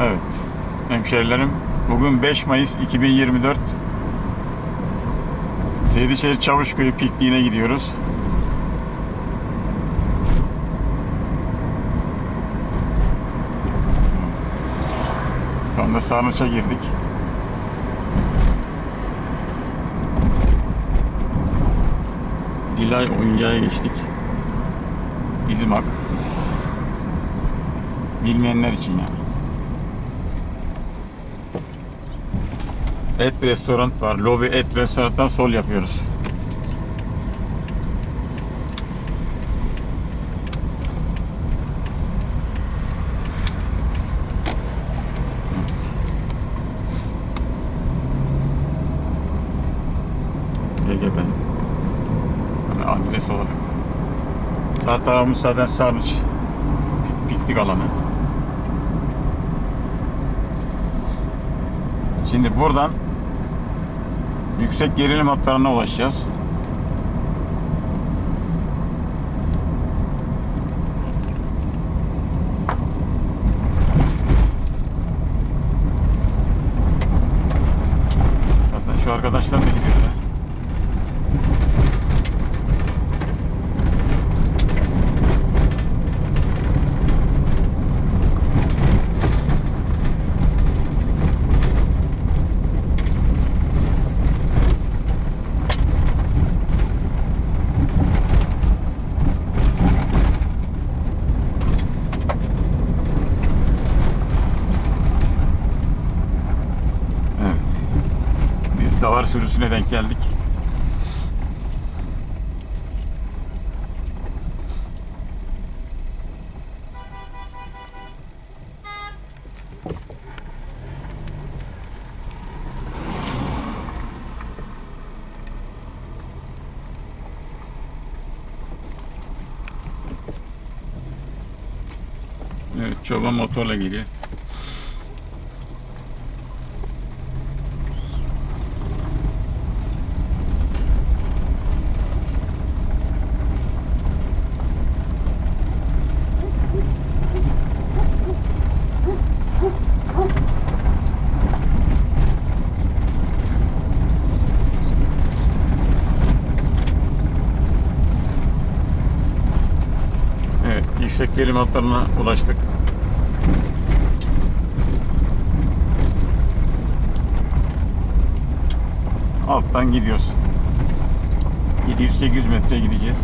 Evet. Hemşerilerim bugün 5 Mayıs 2024 Seydişehir Çavuşköyü pikniğine gidiyoruz. Şu anda Sarnıç'a girdik. Dilay oyuncağa geçtik. İzmak. Bilmeyenler için yani. Et restoran var. Lobi et restorandan sol yapıyoruz. GGB. Yani adres olarak. Sağ tarafımız zaten Sarnıç. Pik- Piknik alanı. Şimdi buradan yüksek gerilim hatlarına ulaşacağız. Zaten şu arkadaşlar da gidiyor davar sürüsüne denk geldik. Evet, çoban motorla geliyor. Evet, yüksek gerilim hatlarına ulaştık. Alttan gidiyoruz. 700-800 metre gideceğiz.